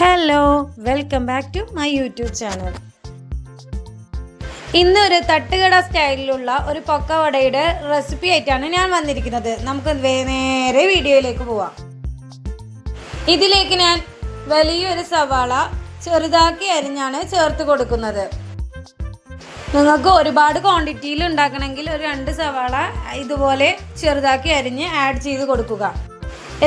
Hello welcome back to my YouTube channel ഇന്ന് ഒരു തട്ടുകട സ്റ്റൈലിലുള്ള ഒരു പൊക്കവടയുടെ റെസിപ്പി ആയിട്ടാണ് ഞാൻ വന്നിരിക്കുന്നത്. നമുക്ക് നേരെ വീഡിയോയിലേക്ക് പോവാം. ഇതിലേക്ക് ഞാൻ വലിയൊരു സവാള ചെറുതാക്കി അരിഞ്ഞാണ് ചേർത്ത് കൊടുക്കുന്നത്. നിങ്ങൾക്ക് ഒരുപാട് ക്വാണ്ടിറ്റിയിൽ ഉണ്ടാക്കണമെങ്കിൽ ഒരു രണ്ട് സവാള ഇതുപോലെ ചെറുതാക്കി അരിഞ്ഞ് ആഡ് ചെയ്ത് കൊടുക്കുക.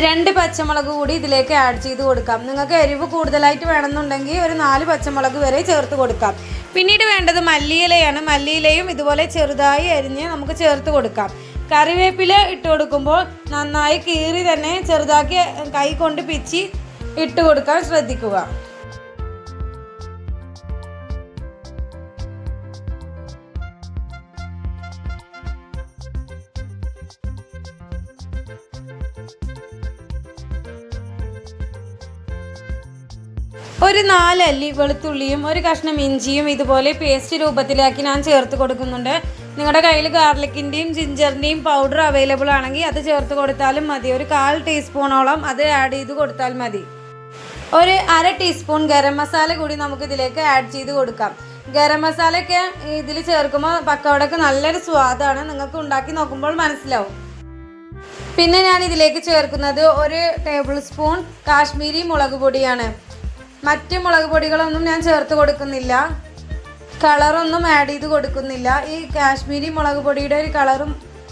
രണ്ട് പച്ചമുളക് കൂടി ഇതിലേക്ക് ആഡ് ചെയ്ത് കൊടുക്കാം. നിങ്ങൾക്ക് എരിവ് കൂടുതലായിട്ട് വേണമെന്നുണ്ടെങ്കിൽ ഒരു നാല് പച്ചമുളക് വരെ ചേർത്ത് കൊടുക്കാം. പിന്നീട് വേണ്ടത് മല്ലിയിലയാണ്. മല്ലിയിലയും ഇതുപോലെ ചെറുതായി അരിഞ്ഞ് നമുക്ക് ചേർത്ത് കൊടുക്കാം. കറിവേപ്പില ഇട്ട് കൊടുക്കുമ്പോൾ നന്നായി കീറി തന്നെ ചെറുതാക്കി കൈ കൊണ്ട് പിച്ചി ഇട്ട് കൊടുക്കാൻ ശ്രദ്ധിക്കുക. ഒരു നാലല്ലി വെളുത്തുള്ളിയും ഒരു കഷ്ണം ഇഞ്ചിയും ഇതുപോലെ പേസ്റ്റ് രൂപത്തിലാക്കി ഞാൻ ചേർത്ത് കൊടുക്കുന്നുണ്ട്. നിങ്ങളുടെ കയ്യിൽ ഗാർലിക്കിന്റെയും ജിഞ്ചറിന്റെയും പൗഡർ അവൈലബിൾ ആണെങ്കിൽ അത് ചേർത്ത് കൊടുത്താലും മതി. ഒരു കാൽ ടീസ്പൂണോളം അത് ആഡ് ചെയ്ത് കൊടുത്താൽ മതി. ഒരു അര ടീസ്പൂൺ ഗരം മസാല കൂടി നമുക്ക് ഇതിലേക്ക് ആഡ് ചെയ്ത് കൊടുക്കാം. ഗരം മസാലയൊക്കെ ഇതിൽ ചേർക്കുമ്പോൾ പക്കവടക്ക് നല്ലൊരു സ്വാദാണ്. നിങ്ങൾക്ക് ഉണ്ടാക്കി നോക്കുമ്പോൾ മനസ്സിലാവും. പിന്നെ ഞാൻ ഇതിലേക്ക് ചേർക്കുന്നത് ഒരു ടേബിൾ സ്പൂൺ കാശ്മീരി മുളക് പൊടിയാണ്. മറ്റ് മുളക് പൊടികളൊന്നും ഞാൻ ചേർത്ത് കൊടുക്കുന്നില്ല. കളറൊന്നും ആഡ് ചെയ്ത് കൊടുക്കുന്നില്ല. ഈ കാശ്മീരി മുളക് പൊടിയുടെ ഒരു കളറും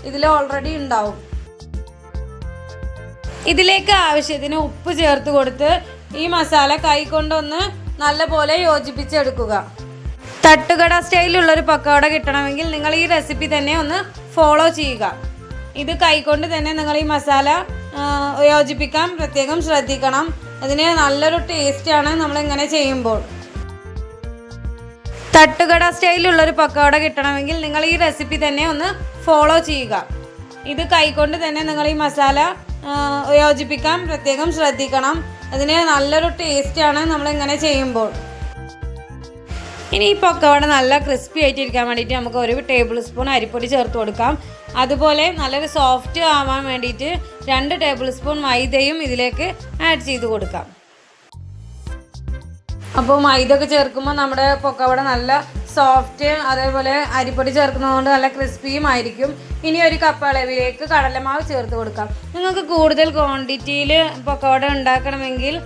ഇതിൽ ഓൾറെഡി ഉണ്ടാവും. ഇതിലേക്ക് ആവശ്യത്തിന് ഉപ്പ് ചേർത്ത് കൊടുത്ത് ഈ മസാല കൈ കൊണ്ടൊന്ന് നല്ലപോലെ യോജിപ്പിച്ചെടുക്കുക. തട്ടുകട സ്റ്റൈലുള്ളൊരു പക്കവട കിട്ടണമെങ്കിൽ നിങ്ങൾ ഈ റെസിപ്പി തന്നെ ഒന്ന് ഫോളോ ചെയ്യുക. ഇത് കൈകൊണ്ട് തന്നെ നിങ്ങൾ ഈ മസാല യോജിപ്പിക്കാൻ പ്രത്യേകം ശ്രദ്ധിക്കണം. അതിന് നല്ലൊരു ടേസ്റ്റാണ് നമ്മൾ ഇങ്ങനെ ചെയ്യുമ്പോൾ. തട്ടുകട സ്റ്റൈലുള്ളൊരു പക്കവട കിട്ടണമെങ്കിൽ നിങ്ങൾ ഈ റെസിപ്പി തന്നെ ഒന്ന് ഫോളോ ചെയ്യുക. ഇത് കൈകൊണ്ട് തന്നെ നിങ്ങൾ ഈ മസാല യോജിപ്പിക്കാൻ പ്രത്യേകം ശ്രദ്ധിക്കണം. അതിന് നല്ലൊരു ടേസ്റ്റാണ് നമ്മൾ ഇങ്ങനെ ചെയ്യുമ്പോൾ. ഇനി ഈ പൊക്കവട നല്ല ക്രിസ്പി ആയിട്ട് ഇരിക്കാൻ വേണ്ടിയിട്ട് നമുക്ക് ഒരു ടേബിൾ സ്പൂൺ അരിപ്പൊടി ചേർത്ത് കൊടുക്കാം. അതുപോലെ നല്ലൊരു സോഫ്റ്റ് ആവാൻ വേണ്ടിയിട്ട് രണ്ട് ടേബിൾ സ്പൂൺ മൈദയും ഇതിലേക്ക് ആഡ് ചെയ്ത് കൊടുക്കാം. അപ്പോൾ മൈദ ഒക്കെ ചേർക്കുമ്പോൾ നമ്മുടെ പൊക്കവട നല്ല സോഫ്റ്റ് അതേപോലെ അരിപ്പൊടി ചേർക്കുന്നതുകൊണ്ട് നല്ല ക്രിസ്പിയും ആയിരിക്കും. ഇനി ഒരു കപ്പ് അളവിലേക്ക് കടലമാവ് ചേർത്ത് കൊടുക്കാം. നിങ്ങൾക്ക് കൂടുതൽ ക്വാണ്ടിറ്റിയിൽ പൊക്കവട ഉണ്ടാക്കണമെങ്കിൽ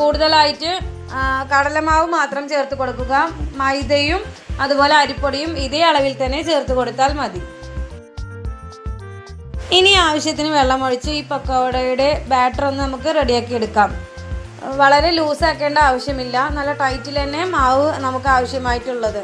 കൂടുതലായിട്ട് കടലമാവ് മാത്രം ചേർത്ത് കൊടുക്കുക. മൈദയും അതുപോലെ അരിപ്പൊടിയും ഇതേ അളവിൽ തന്നെ ചേർത്ത് കൊടുത്താൽ മതി. ഇനി ആവശ്യത്തിന് വെള്ളം ഒഴിച്ച് ഈ പക്കോടയുടെ ബാറ്റർ ഒന്ന് നമുക്ക് റെഡിയാക്കി എടുക്കാം. വളരെ ലൂസ് ആക്കേണ്ട ആവശ്യമില്ല. നല്ല ടൈറ്റിൽ തന്നെ മാവ് നമുക്ക് ആവശ്യമായിട്ടുള്ളത്.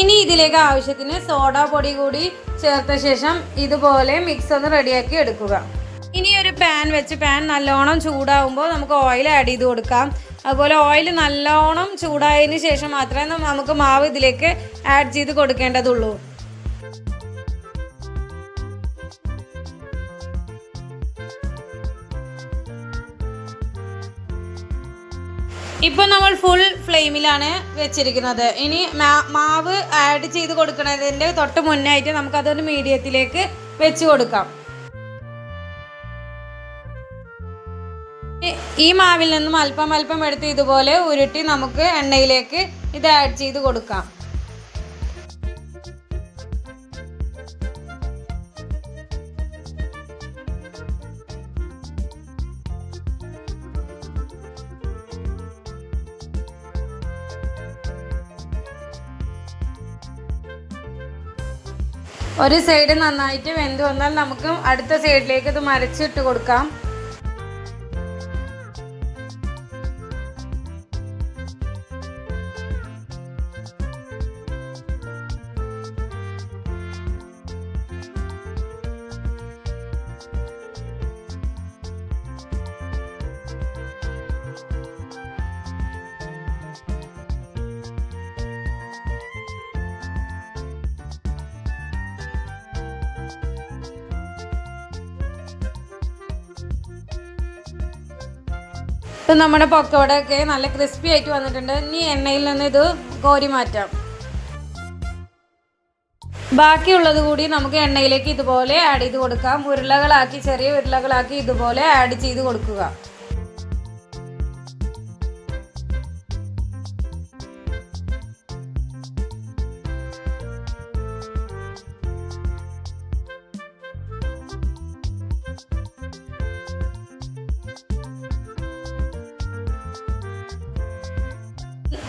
ഇനി ഇതിലേക്ക് ആവശ്യത്തിന് സോഡ പൊടി കൂടി ചേർത്ത ശേഷം ഇതുപോലെ മിക്സ് ഒന്ന് റെഡിയാക്കി എടുക്കുക. ഇനി ഒരു പാൻ വെച്ച് പാൻ നല്ലോണം ചൂടാവുമ്പോൾ നമുക്ക് ഓയിൽ ആഡ് ചെയ്ത് കൊടുക്കാം. അതുപോലെ ഓയിൽ നല്ലോണം ചൂടായതിന് ശേഷം മാത്രമേ നമുക്ക് മാവ് ഇതിലേക്ക് ആഡ് ചെയ്ത് കൊടുക്കേണ്ടതുള്ളൂ. ഇപ്പൊ നമ്മൾ ഫുൾ ഫ്ലെയിമിലാണ് വെച്ചിരിക്കുന്നത്. ഇനി മാവ് ആഡ് ചെയ്ത് കൊടുക്കുന്നതിന്റെ തൊട്ട് മുന്നായിട്ട് നമുക്ക് അതൊരു മീഡിയത്തിലേക്ക് വെച്ച് കൊടുക്കാം. ഈ മാവിൽ നിന്നും അല്പം അല്പം എടുത്ത് ഇതുപോലെ ഉരുട്ടി നമുക്ക് എണ്ണയിലേക്ക് ഇത് ആഡ് ചെയ്ത് കൊടുക്കാം. ഒരു സൈഡ് നന്നായിട്ട് വെന്ത് വന്നാൽ നമുക്ക് അടുത്ത സൈഡിലേക്ക് ഇത് മരച്ചിട്ട് കൊടുക്കാം. ഇപ്പം നമ്മുടെ പൊക്കവടയൊക്കെ നല്ല ക്രിസ്പി ആയിട്ട് വന്നിട്ടുണ്ട്. ഇനി എണ്ണയിൽ നിന്ന് ഇത് കോരി മാറ്റാം. ബാക്കിയുള്ളത് കൂടി നമുക്ക് എണ്ണയിലേക്ക് ഇതുപോലെ ആഡ് ചെയ്ത് കൊടുക്കാം. ഉരുളകളാക്കി ചെറിയ ഉരുളകളാക്കി ഇതുപോലെ ആഡ് ചെയ്ത് കൊടുക്കുക.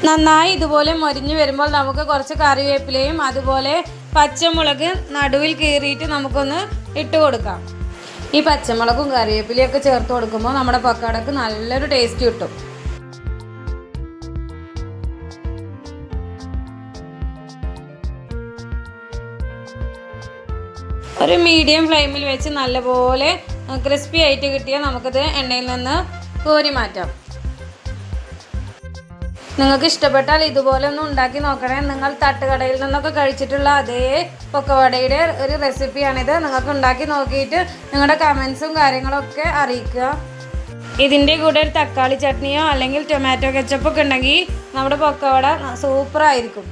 നന്നായി ഇതുപോലെ മൊരിഞ്ഞു വരുമ്പോൾ നമുക്ക് കുറച്ച് കറിവേപ്പിലയും അതുപോലെ പച്ചമുളക് നടുവിൽ കീറിയിട്ട് നമുക്കൊന്ന് ഇട്ട് കൊടുക്കാം. ഈ പച്ചമുളകും കറിവേപ്പിലയും ഒക്കെ ചേർത്ത് കൊടുക്കുമ്പോൾ നമ്മുടെ പക്കാടക്ക് നല്ലൊരു ടേസ്റ്റ് കിട്ടും. ഒരു മീഡിയം ഫ്ലെയിമിൽ വെച്ച് നല്ലപോലെ ക്രിസ്പി ആയിട്ട് കിട്ടിയാൽ നമുക്കത് എണ്ണയിൽ നിന്ന് കോരി മാറ്റാം. നിങ്ങൾക്ക് ഇഷ്ടപ്പെട്ടാൽ ഇതുപോലെ ഒന്ന് ഉണ്ടാക്കി നോക്കണേ. നിങ്ങൾ തട്ടുകടയിൽ നിന്നൊക്കെ കഴിച്ചിട്ടുള്ള അതേ പൊക്കവടയുടെ ഒരു റെസിപ്പിയാണിത്. നിങ്ങൾക്ക് ഉണ്ടാക്കി നോക്കിയിട്ട് നിങ്ങളുടെ കമൻസും കാര്യങ്ങളൊക്കെ അറിയിക്കുക. ഇതിന്റെ കൂടെ ഒരു തക്കാളി ചട്നിയോ അല്ലെങ്കിൽ ടൊമാറ്റോ കെച്ചപ്പൊക്കെ ഉണ്ടെങ്കിൽ നമ്മുടെ പൊക്കവട സൂപ്പറായിരിക്കും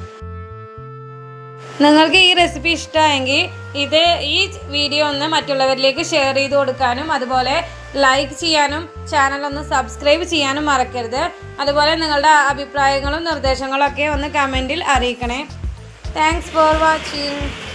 നിങ്ങൾക്ക് ഈ റെസിപ്പി ഇഷ്ടമായെങ്കിൽ ഇത് ഈ വീഡിയോ ഒന്ന് മറ്റുള്ളവരിലേക്ക് ഷെയർ ചെയ്ത് കൊടുക്കാനും അതുപോലെ ലൈക്ക് ചെയ്യാനും ചാനൽ ഒന്ന് സബ്സ്ക്രൈബ് ചെയ്യാനും മറക്കരുത്. അതുപോലെ നിങ്ങളുടെ അഭിപ്രായങ്ങളും നിർദ്ദേശങ്ങളും ഒക്കെ ഒന്ന് കമന്റിൽ അറിയിക്കണേ. Thanks for watching